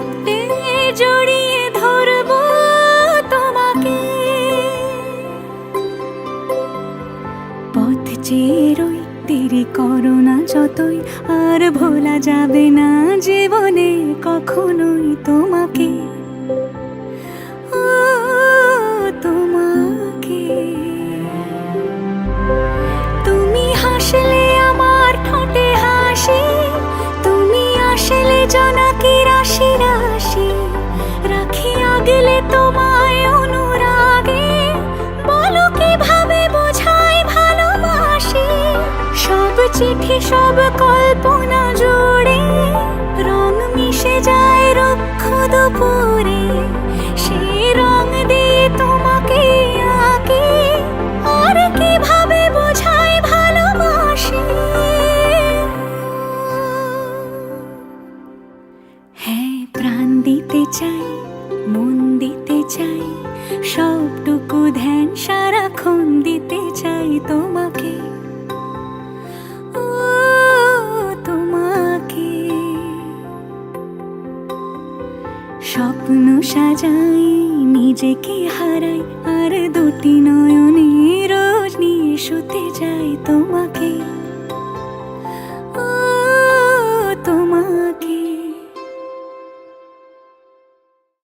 মাঝে জড়িয়ে ধরবো তোমাকে। পথ চেরই, তেরি করোনা যতই, আর ভোলা যাবে না জীবনে কখনোই তোমাকে। চিঠি সব কল্পনা জুড়ে রং মিশে যায় রক্ষ দুপুরে। সেই রং দিয়ে তোমাকে আর বোঝাই ভালোবাসি? হ্যাঁ চাই, মন দিতে চাই, সবটুকু ধ্যান সারাক্ষণ স্বপ্ন সাজাই নিজেকে হারাই আর দুটি নয়নে